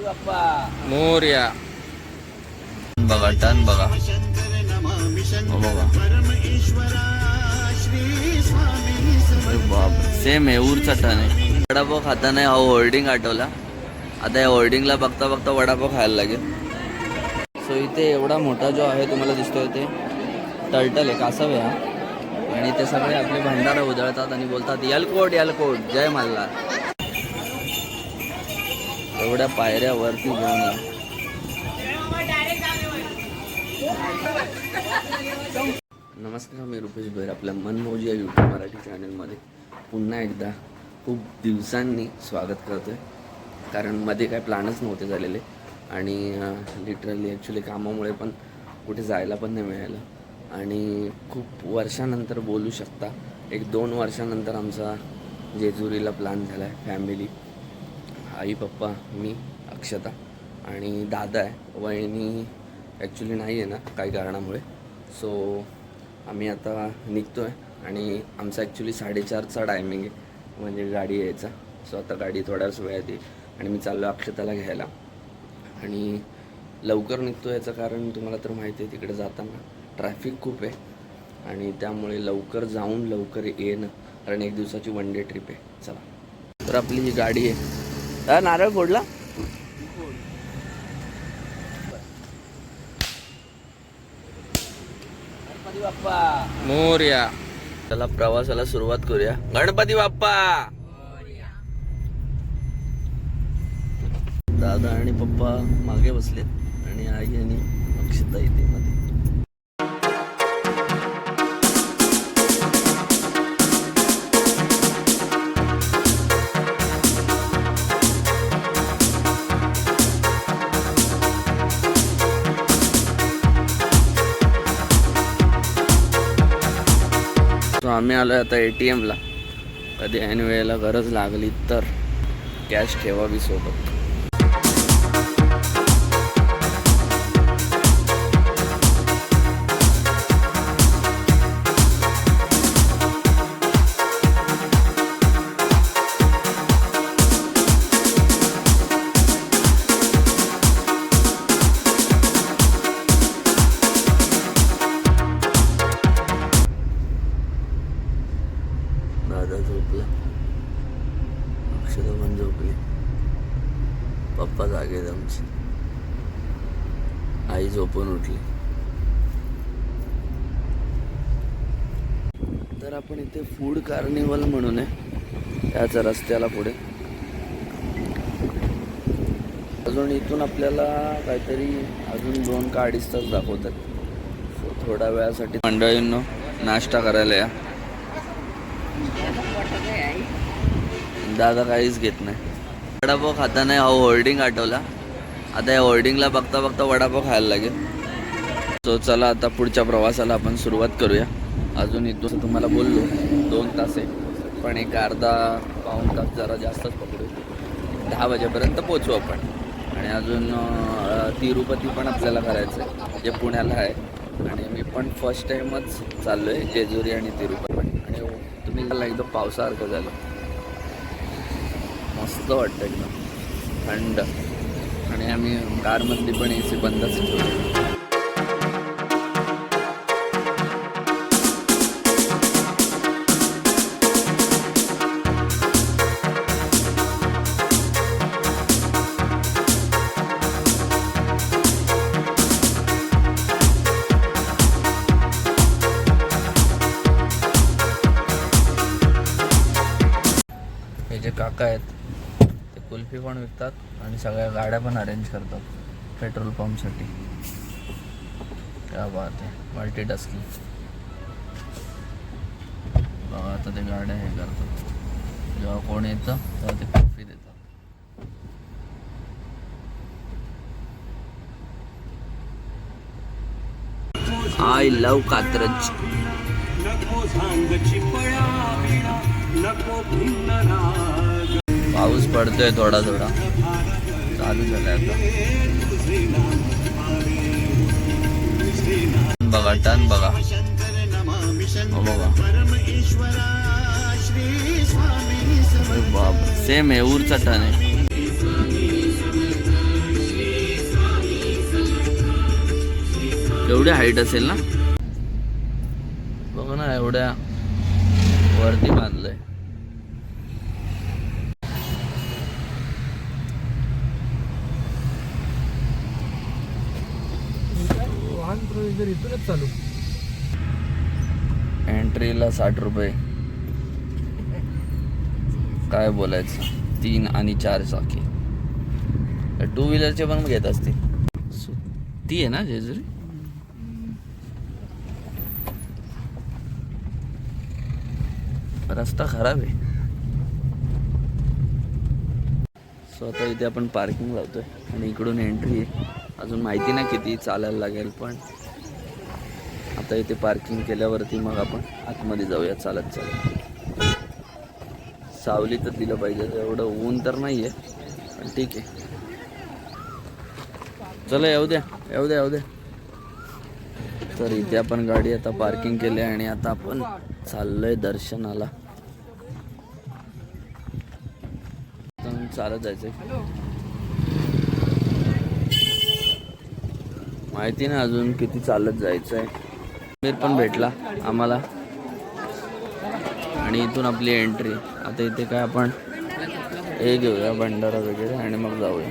मोर्या बघा टन बघा बाप सेम आहे ऊरचा टन आहे वडापाव खाताना हा होल्डिंग आठवला आता या होल्डिंगला बघता बघता वडापाव खायला लागेल सो इथे एवढा मोठा जो आहे तुम्हाला दिसतोय ते टर्टल आहे कासव आहे हा आणि ते सगळे आपले भंडारा उधळतात आणि बोलतात यलकोट यलकोट जय मल्हार एवढ्या पायऱ्या वरती घेऊन या. नमस्कार मी रुपेश भैर आपल्या मनमोजी या यूट्यूब मराठी चॅनलमध्ये पुन्हा एकदा खूप दिवसांनी स्वागत करतो आहे कारण मध्ये काय प्लॅनच नव्हते झालेले आणि लिटरली ॲक्च्युली कामामुळे पण कुठे जायला पण नाही मिळालं. आणि खूप वर्षानंतर बोलू शकता. एक दोन वर्षानंतर आमचा जेजुरीला प्लॅन झाला आहे फॅमिली आई पप्पा मी अक्षता आणि दादा आहे. वहिनी ॲक्च्युली नाही आहे ना काही कारणामुळे. सो आम्ही आता निघतो आहे आणि आमचा ॲक्च्युली साडेचारचा टायमिंग आहे. म्हणजे गाडी यायचा. सो आता गाडी थोड्याच वेळात येईल. आणि मी चाललो अक्षताला घ्यायला. आणि लवकर निघतो याचं कारण तुम्हाला तर माहिती आहे तिकडे जाताना ट्रॅफिक खूप आहे. आणि त्यामुळे लवकर जाऊन लवकर येणं. कारण एक दिवसाची वन डे ट्रिप आहे. चला. तर आपली जी गाडी आहे हा, नारळ फोडला मोर्या. चला प्रवासाला सुरुवात करूया. गणपती बाप्पा. दादा आणि पप्पा मागे बसलेत आणि आई आणि अक्षता इथे मध्ये. सो आम्ही आलो आता ए टी एमला कधी ऐन वेळेला गरज लागली तर कॅश ठेवावी सोबत. तर आपण इथे फूड कार्निवल म्हणून आहे. त्याच रस्त्याला पुढे. अजून इथून आपल्याला काहीतरी अजून दोन का अडीच तास दाखवतात. सो थोड्या वेळासाठी मंडळींनो नाश्ता करायला या. दादा काहीच घेत नाही. वडापाव खाताना हा होर्डिंग आठवला. आता या होर्डिंगला बघता बघता वडापाव खायला लागेल. सो चला आता पुढच्या प्रवासाला आपण सुरुवात करूया. अजून दोन तुम्हाला बोललो. दोन तास. आहे पण एक अर्धा पाऊण तास जरा जास्तच पकडू. दहा वाजेपर्यंत पोचू आपण. आणि अजून तिरुपती पण आपल्याला करायचं आहे जे पुण्याला आहे. आणि मी पण फर्स्ट टाईमच चाललो आहे जेजुरी आणि तिरुपती. आणि तुम्ही मला एकदम पावसासारखं झालं. मस्त वाटतं एकदम. थंड. आणि आम्ही कारमधली पण ए सी बंदच ठेवली. कुल्फी पण विकतात आणि सगळ्या गाड्या पण अरेंज करतात पेट्रोल पंपसाठी क्या बात आहे मल्टी टास्किंग बघा आता ते गाड्या हे करतात. जेव्हा कोण येतं तेव्हा ते कुल्फी देतात. आय लव कात्रज नको झांगची पळाविणा नको भिन्न पाऊस पडतोय थोडा थोडा. चालू झालाय आता. बघा टन बघा. हो बघा. बाप सेम आहे ऊरचा टन आहे. एवढी हाईट असेल ना? बघ ना एवढ्या वरती बांधलंय. वाहन प्रवेश इथूनच चालू. एंट्रीला साठ रुपये. काय बोलायचं? तीन आणि चार चाकी. टू व्हीलरचे पण घेत असते ती आहे ना जेजुरी? रस्ता खराब आहे. सो आता इथे आपण पार्किंग लावतोय आणि इकडून एंट्री अजून माहिती नाही किती चालायला लागेल पण आता इथे पार्किंग केल्यावरती मग आपण आतमध्ये जाऊया चालत चालत. सावली तर दिलं पाहिजे एवढं ऊन तर नाही आहे पण ठीक आहे. चला येऊ द्या येऊ द्या येऊ द्या. तर इथे आपण गाडी आता पार्किंग केली आहे आणि आता आपण चाललोय दर्शनाला. चालत जायचंय. माहिती नाही अजून किती चालत जायचं आहे समीर पण भेटला आम्हाला. आणि इथून आपली एंट्री आता इथे काय आपण हे घेऊया भंडारा वगैरे आणि मग जाऊया.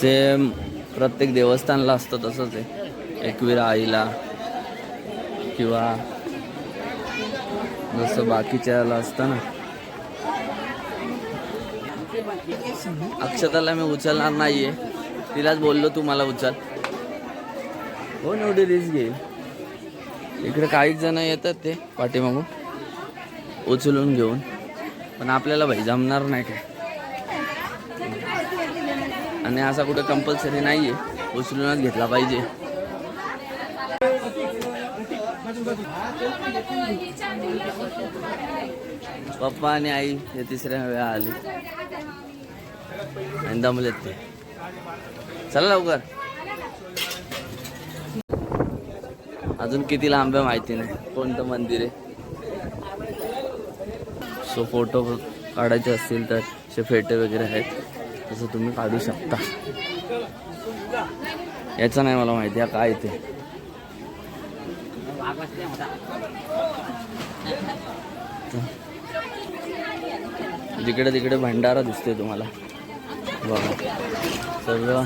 सेम प्रत्येक देवस्थानला असतं तसंच आहे. एकविरा आईला किंवा जसं बाकीच्याला असतं ना. अक्षताला मी उचलणार नाहीये. तिलाच बोललो तू मला उचल. हो नवढी रिस्क घेईल. इकडे काही जण येतात ते पाठीमागून. उचलून घेऊन. पण आपल्याला भाई जमणार नाही काय. आणि असा कुठे कंपल्सरी नाहीये. उचलूनच घेतला पाहिजे. पप्पा आणि आई हे तिसऱ्या वेळा आली. आणि दमलेत ते. चला लवकर. अजून किती लांब आहे माहिती नाही. कोणतं मंदिर आहे? सो फोटो काढायचे असतील तर असे फेटे वगैरे आहेत. तसं तुम्ही काढू शकता. याचं नाही मला माहिती आहे काय ते? जिकडे तिकडे भंडारा दिसतोय तुम्हाला. बघा. सगळं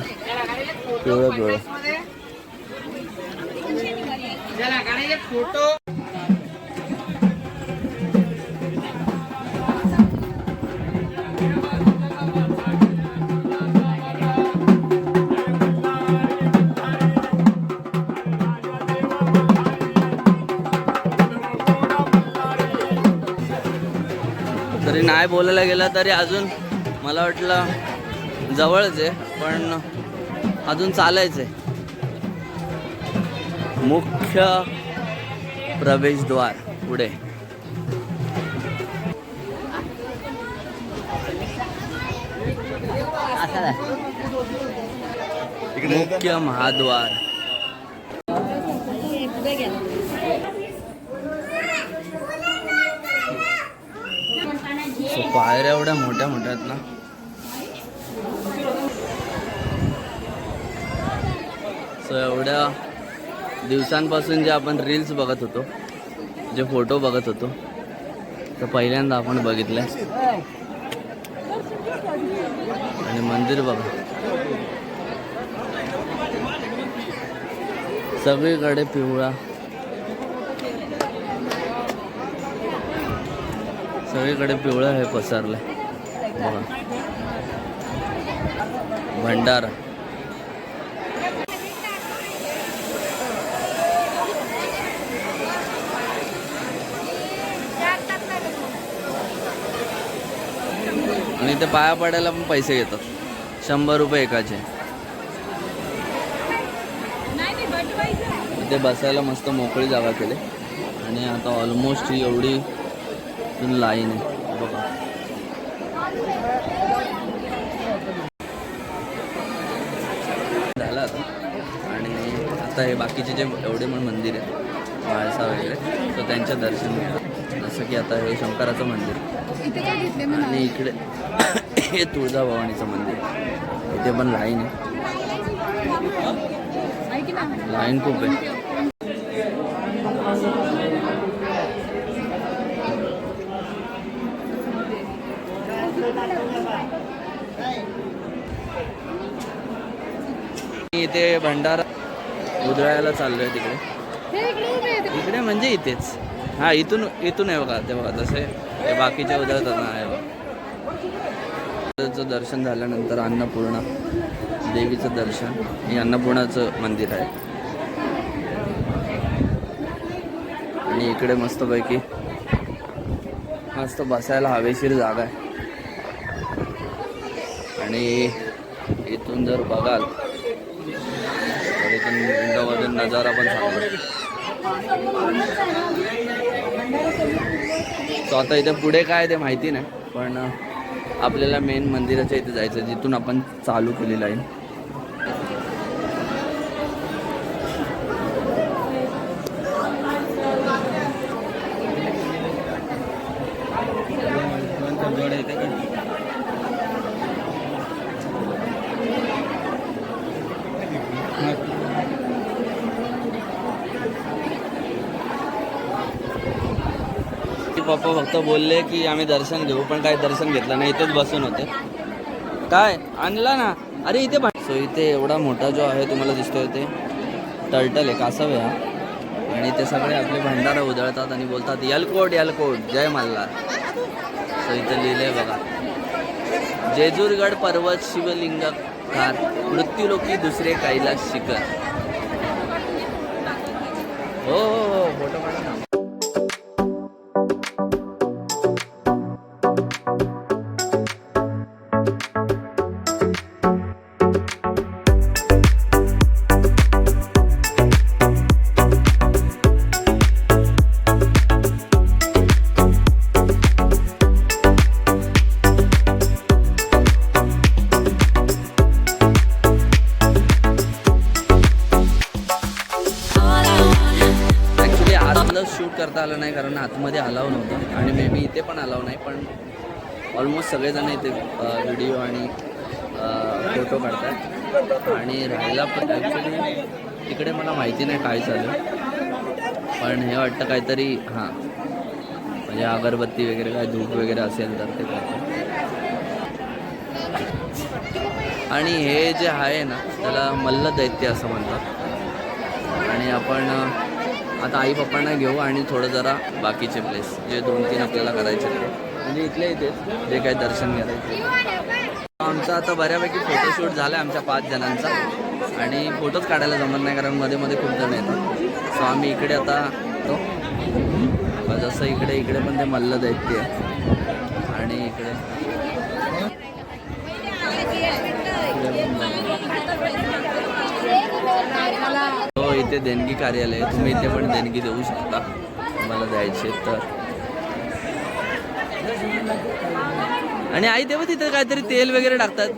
पिवळं पिवळं तरी काय बोलायला गेलं तरी अजून मला वाटलं जवळच आहे पण अजून चालायचं आहे मुख्य प्रवेशद्वार पुढे. मुख्य महाद्वार. सो पायऱ्या एवढ्या मोठ्या मोठ्या आहेत ना. सो एवढ्या दिवसांपासून जे आपण रील्स बघत होतो जे फोटो बघत होतो तर पहिल्यांदा आपण बघितलंय आणि मंदिर बघा. सगळीकडे पिवळा सगळीकडे पिवळं हे पसरलंय बघा. भंडारा. आणि ते पाया पडायला पण पैसे घेतात. शंभर रुपये एकाचे. इथे बसायला मस्त मोकळी जागा केली. आणि आता ऑलमोस्ट एवढी एवढी लाईन आहे. बघा आता. आणि आता हे बाकीचे जे एवढे पण मंदिर आहेत माळसा वगैरे तर त्यांच्या दर्शन घ्या. जसं की आता हे शंकराचं मंदिर. आणि इकडे हे तुळजाभवानीचं मंदिर. इथे पण लाईन आहे. लाईन खूप आहे. इथे भंडारा उधळायला चाललोय तिकडे. इकडे म्हणजे इथेच. हा इथून इथून आहे बघा ते बघा तसे हे बाकीच्या उधळतात ना आहे बघा. दर्शन झाल्यानंतर अन्नपूर्णा देवीचं दर्शन. हे अन्नपूर्णाचं मंदिर आहे. आणि इकडे मस्तपैकी मस्त बसायला हवेशीर जागा आहे. आणि इथून जर बघाल तर इथून विंडोमधून नजारा पण चांगला तो आता इथे पुढे काय ते माहिती नाही पण आपल्याला मेन मंदिराच्या इथे जायचं जिथून आपण चालू केलेलं आहे पप्पा फक्त बोलले की आम्ही दर्शन घेऊ पण काही दर्शन घेतलं नाही इथेच बसून होते. काय? आणला ना. अरे इथे सो इथे एवढा मोठा जो आहे तुम्हाला दिसतोय ते टर्टल आहे कासव आहे हा. आणि ते सगळे आपले भंडारा उधळतात आणि बोलतात यलकोट यलकोट जय मल्हार. सो इथे लिहिले बघा. जेजूरगड पर्वत शिवलिंग कार मृत्यूलोकी दुसरे कैलास शिखर. हो हो हो फोटो काढा करता आलं नाही कारण आतमध्ये अलाव नव्हतं. आणि मे बी इथे पण अलाव नाही पण ऑलमोस्ट सगळेजण इथे व्हिडिओ आणि फोटो काढतात आणि राहायला पण ॲक्च्युली तिकडे मला माहिती नाही काय चालू पण हे वाटतं काहीतरी हां म्हणजे अगरबत्ती वगैरे काय धूप वगैरे असेल तर ते करतात. आणि हे जे आहे ना त्याला मल्ल दैत्य असं म्हणतात. आणि आपण आता आई पप्पांना घेऊ आणि थोडं जरा बाकीचे प्लेस जे दोन तीन आपल्याला करायचे आहेत ते. म्हणजे इथले इथेच? जे काही दर्शन करायचे. आमचा आता बऱ्यापैकी फोटोशूट झाला आहे आमच्या पाच जणांचा. आणि फोटोच काढायला जमत नाही कारण मध्ये मध्ये खूप जण येतात. सो आम्ही इकडे आता तो जसं इकडे इकडे पण ते मल्ल दैत्य आहे आणि इकडे हो इथे देणगी कार्यालय आहे. तुम्ही इथे पण देणगी देऊ शकता. तुम्हाला द्यायचे तर. आणि आई तेव्हा तिथे काहीतरी तेल वगैरे टाकतात.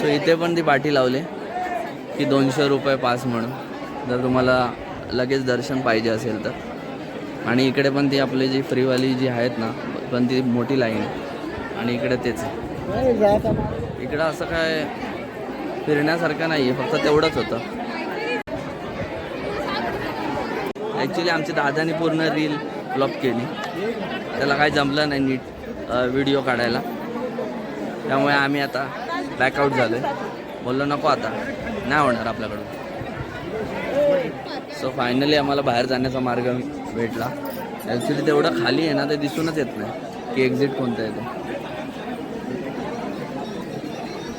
सो इथे पण ती पाठी लावले. की दोनशे रुपये पास म्हणून. जर तुम्हाला लगेच दर्शन पाहिजे असेल तर. आणि इकडे पण ती आपली जी फ्रीवाली जी आहेत ना पण ती मोठी लाईन आहे. आणि इकडे तेच इकडं असं काय फिरण्यासारखं नाही आहे फक्त तेवढंच होतं. ॲक्च्युली आमच्या दादाने पूर्ण रील फ्लॉप केली. त्याला काही जमलं नाही नीट व्हिडिओ काढायला. त्यामुळे आम्ही आता बॅकआउट झालो आहे बोललो नको आता नाही होणार आपल्याकडून. सो फायनली आम्हाला बाहेर जाण्याचा मार्ग भेटला. ॲक्च्युली तेवढं खाली आहे ना ते दिसूनच येत नाही की एक्झिट कोणतं आहे ते.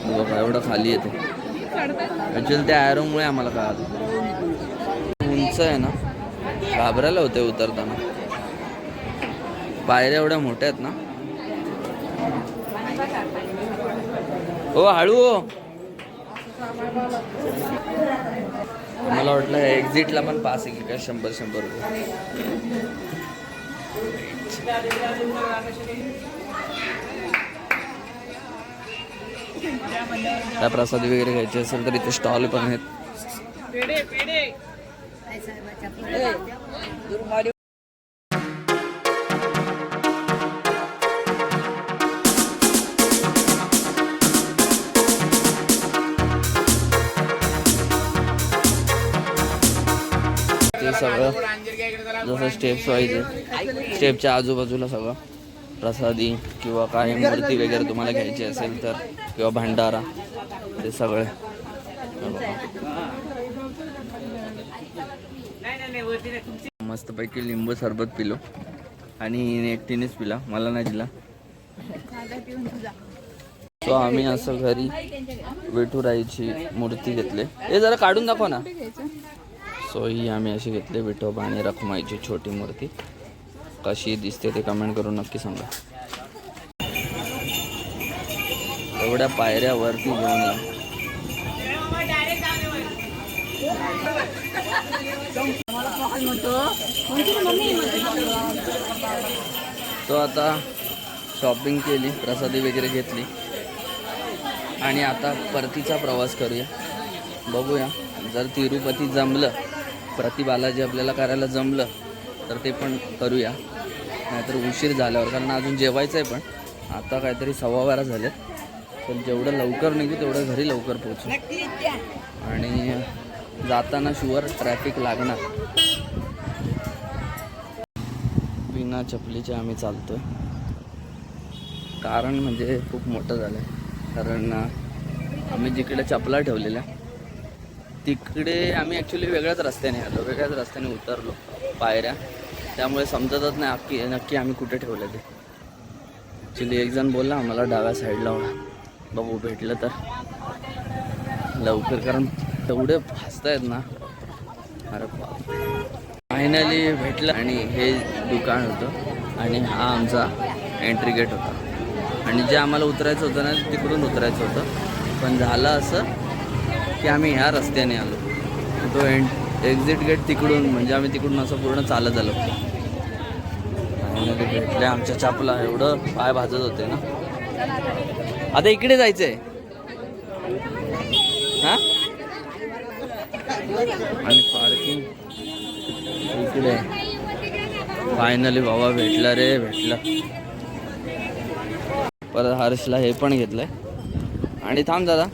बघा एवढं खाली येते ॲक्च्युली त्या ॲरोमुळे आम्हाला कळालं. उंच आहे ना. घाबरायला होते उतरताना. पायऱ्या एवढ्या मोठ्या आहेत ना. हो हळू हो. मला वाटलं एक्झिटला पण पास आहे की काय? शंभर शंभर रुपये. काय प्रसाद वगैरे घ्यायचे असेल तर इथे स्टॉल पण आहेत. ते सगळं जसं स्टेप्स वाईज स्टेपच्या आजूबाजूला सगळं. प्रसादी किंवा काय मूर्ती वगैरे तुम्हाला घ्यायची असेल तर किंवा भंडारा ते सगळे. मस्तपैकी लिंबू सरबत पिलो. आणि एकटीनेच पिला मला नाही दिला. सो आम्ही असं घरी विठुराईची मूर्ती घेतली. हे जरा काढून दाखव ना. सो ही आम्ही अशी घेतली विठोबा आणि रखमाईची छोटी मूर्ती. कशी दिसते ते कमेंट करून नक्की सांगा. एवढ्या पायऱ्यावरती घेऊन या. तो आता शॉपिंग केली प्रसादी वगैरे घेतली. आणि आता परतीचा प्रवास करूया. बघूया जर तिरुपती जमलं प्रति बालाजी आपल्याला करायला जमलं तर ते पण करूया. नाहीतर उशीर झाल्यावर कारण अजून जेवायचं आहे पण. आता काहीतरी सव्वा बारा झाले पण जेवढं लवकर निघू तेवढं घरी लवकर पोहोचू. आणि जाताना शुअर ट्रॅफिक लागणार. बिना चपलीचे आम्ही चालतोय. कारण म्हणजे खूप मोठं झालं आहे कारण आम्ही जिकडे चपला ठेवलेल्या तिकडे आम्ही ॲक्च्युली वेगळ्याच रस्त्याने आलो. वेगळ्याच रस्त्याने उतरलो. पायऱ्या. त्यामुळे समजतच नाही अक्की नक्की आम्ही कुठे ठेवलं ते. ॲक्च्युली एक जण बोलला आम्हाला डाव्या साईडला होणार बघू भेटलं तर. लवकर कारण तेवढे आहेत ना. अरे बाप फायनली भेटलं आणि हे दुकान होतं. आणि हा आमचा एंट्री गेट होता. आणि जे आम्हाला उतरायचं होतं ना तिकडून उतरायचं होतं. पण झालं असं की आम्ही ह्या रस्त्याने आलो. तो एंट एक्झिट गेट तिकडून म्हणजे आम्ही तिकडून असं पूर्ण चालत आलो. भेटले आमच्या चापला एवढं पाय भाजत होते ना. आता इकडे जायचंय. हा? आणि पार्किंग इकडे. फायनली बाबा भेटला रे भेटला. परत हर्षला हे पण घेतलंय. आणि थांब दादा.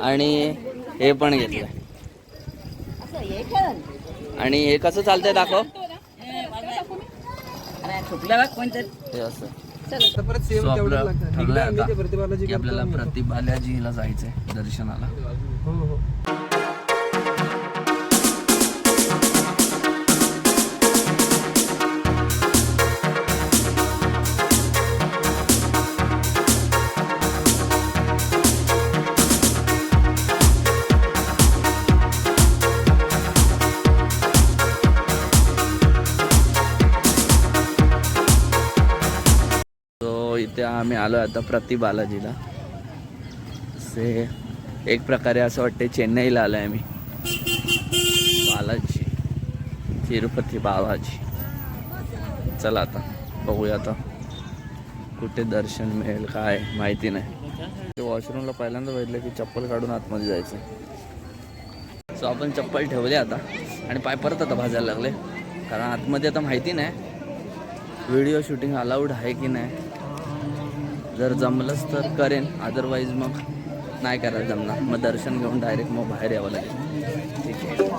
आणि हे पण घेतलंय. आणि हे कसं चालतंय दाखव. हे असं. आता परत सेम So तेवढं आपलं लागतं. ठरलंय इकडे आम्ही आता ते प्रतिबालाजी की आपल्याला प्रतिबालाजीला जायचंय दर्शनाला. हो हो. त्या आम्ही आलो आता प्रति बालाजीला. से एक प्रकारे असं वाटते चेन्नईला आलो आहे आम्ही. बालाजी तिरुपती बालाजी. चला आता बघूया आता कुठे दर्शन मिळेल काय माहिती नाही. वॉशरूमला पहिल्यांदा बघितलं की चप्पल काढून आतमध्ये जायचं. सो आपण चप्पल ठेवले आता आणि पाय परत आता भाजायला लागले. कारण आतमध्ये आता माहिती नाही. व्हिडिओ शूटिंग अलाउड आहे की नाही? जर जमलंच तर करेन. अदरवाईज मग नाही करायला जमणार. मग दर्शन घेऊन डायरेक्ट मग बाहेर यावं लागेल. ठीक आहे.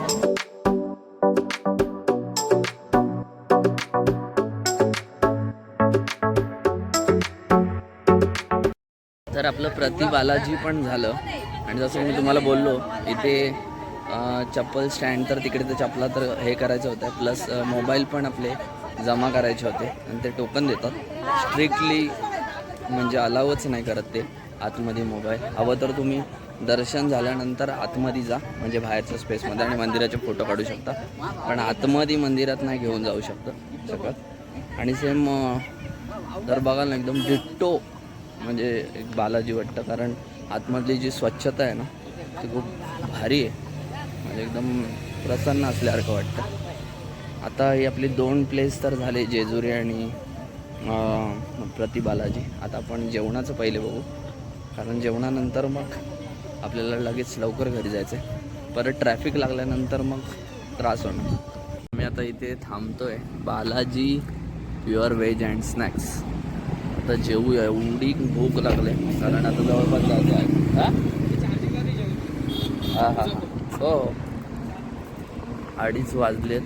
तर आपलं प्रति बालाजी पण झालं. आणि जसं मी तुम्हाला बोललो इथे चप्पल स्टँड तर तिकडे तर चपला तर हे करायचं होतं. प्लस मोबाईल पण आपले जमा करायचे होते. आणि ते टोकन देतात. स्ट्रिक्टली म्हणजे अलावच नाही करत ते आतमध्ये मोबाईल. हवं तर तुम्ही दर्शन झाल्यानंतर आतमध्ये जा म्हणजे बाहेरच्या स्पेसमध्ये आणि मंदिराचे फोटो काढू शकता. पण आतमध्ये मंदिरात नाही घेऊन जाऊ शकता शकत आणि सेम तर बघाल ना एकदम डिट्टो म्हणजे एक बालाजी वाटतं. कारण आतमधली जी स्वच्छता आहे ना ती खूप भारी आहे. म्हणजे एकदम प्रसन्न असल्यासारखं वाटतं. आता ही आपली दोन प्लेस तर झाले जेजुरी आणि प्रतिबालाजी प्रति बालाजी. आता आपण जेवणाचं पहिले बघू. कारण जेवणानंतर मग आपल्याला लगेच लवकर घरी जायचं आहे परत ट्रॅफिक लागल्यानंतर मग त्रास होणार. आम्ही आता इथे थांबतोय. Balaji pure veg and snacks आता जेवूया एवढी भूक लागले. कारण आता जवळपास जायचं आहे हा? हा हो. अडीच वाजलेत.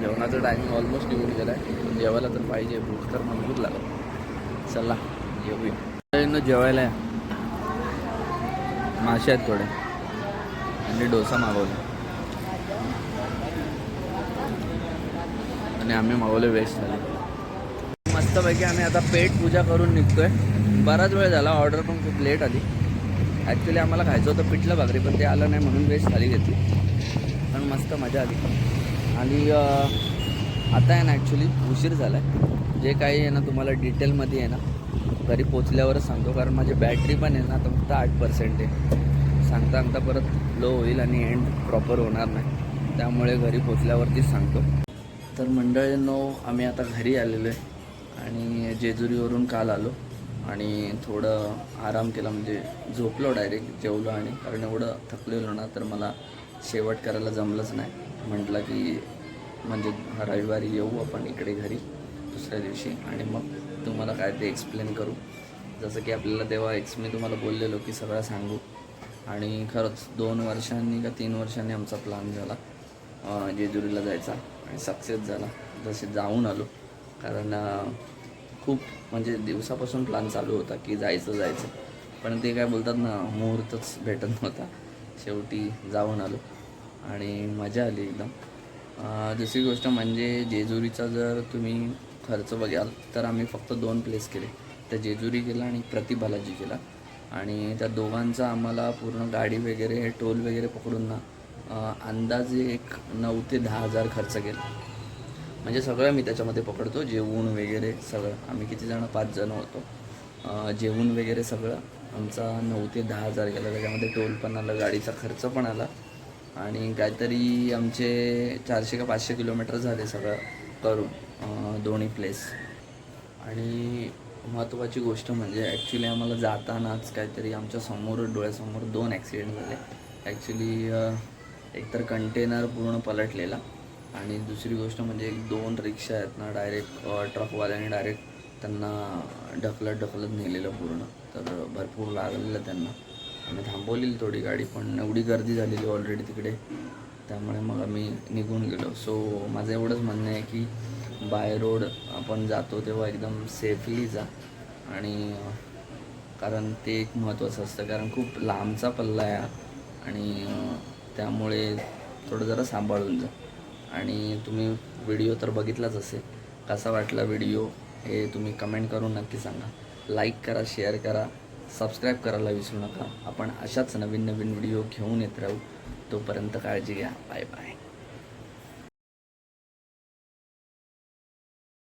जेवणाचा टायमिंग ऑलमोस्ट निघून गेला आहे जेवायला तर पाहिजे भूक तर मजबूत लागत चला जेवूया. जेवायला या. मासे आहेत थोडे. आणि डोसा मागवला. आणि आम्ही मागवले वेस्ट झाले. मस्तपैकी आम्ही आता पेट पूजा करून निघतोय. बराच वेळ झाला ऑर्डर पण खूप लेट आली. ॲक्च्युली आम्हाला खायचं होतं पिठलं भाकरी पण ते आलं नाही म्हणून वेस्ट थाली घेतली. पण मस्त मजा आली. आणि आता आहे ना ॲक्च्युली उशीर झाला आहे जे काही आहे ना तुम्हाला डिटेलमध्ये आहे ना घरी पोचल्यावरच सांगतो. कारण माझी बॅटरी पण आहे ना आता फक्त आठ पर्सेंट आहे. सांगता सांगता परत लो होईल आणि एंड प्रॉपर होणार नाही. त्यामुळे घरी पोचल्यावरतीच सांगतो. तर मंडळींनो आम्ही आता घरी आलेलो आहे. आणि जेजुरीवरून काल आलो. आणि थोडं आराम केला म्हणजे झोपलो डायरेक्ट जेवलो आणि. कारण एवढं थकलेलो ना तर मला शेवट करायला जमलंच नाही. म्हटलं की म्हणजे रविवारी येऊ आपण इकडे घरी दुसऱ्या दिवशी आणि मग तुम्हाला काय ते एक्सप्लेन करू. जसं की आपल्याला तेव्हा एक्स मी तुम्हाला बोललेलो की सगळं सांगू. आणि खरंच दोन वर्षांनी का तीन वर्षांनी आमचा प्लॅन झाला. जेजुरीला जायचा आणि सक्सेस झाला. जसे जाऊन आलो. कारण खूप म्हणजे दिवसापासून प्लॅन चालू होता की जायचं जायचं. पण ते काय बोलतात ना मुहूर्तच भेटत नव्हता. शेवटी जाऊन आलो. आणि मजा आली एकदम. दुसरी गोष्ट म्हणजे जेजुरीचा जर तुम्ही खर्च बघाल तर आम्ही फक्त दोन प्लेस केले. तर जेजुरी केला आणि प्रतिबालाजी केला. आणि त्या दोघांचा आम्हाला पूर्ण गाडी वगैरे टोल वगैरे पकडून ना अंदाजे एक नऊ ते दहा हजार खर्च केला. म्हणजे सगळं मी त्याच्यामध्ये पकडतो. जेवून वगैरे सगळं. आम्ही किती जण? पाच जण होतो. जेवण जेवून वगैरे सगळं. आमचा नऊ ते दहा हजार गेला. त्याच्यामध्ये टोल पण आलं गाडीचा खर्च पण आला. आणि काहीतरी आमचे चारशे का पाचशे किलोमीटर झाले सगळं करून दोन्ही प्लेस आणि महत्त्वाची गोष्ट म्हणजे ॲक्च्युली आम्हाला जातानाच काहीतरी आमच्यासमोर डोळ्यासमोर दोन ॲक्सिडेंट झाले. ॲक्च्युली एकतर कंटेनर पूर्ण पलटलेला आणि दुसरी गोष्ट म्हणजे एक दोन रिक्षा आहेत ना डायरेक्ट ट्रकवाल्याने डायरेक्ट त्यांना ढकलत ढकलत नेलेलं पूर्ण. तर भरपूर लागलेलं त्यांना. आम्ही थांबवलेली थोडी गाडी पण एवढी गर्दी झालेली ऑलरेडी तिकडे. त्यामुळे मग आम्ही निघून गेलो. सो माझं एवढंच म्हणणं आहे की बाय रोड आपण जातो तेव्हा एकदम सेफली जा. आणि कारण ते एक महत्त्वाचं असतं. कारण खूप लांबचा पल्ला आहे आणि त्यामुळे थोडं जरा सांभाळून जा. आणि तुम्ही व्हिडिओ तर बघितलाच असेल. कसा वाटला व्हिडिओ हे तुम्ही कमेंट करून नक्की सांगा. लाईक करा शेअर करा. सबस्क्राईब करायला विसरू नका. आपण अशाच नवीन नवीन व्हिडिओ घेऊन येत राहू. तोपर्यंत काळजी घ्या. Bye bye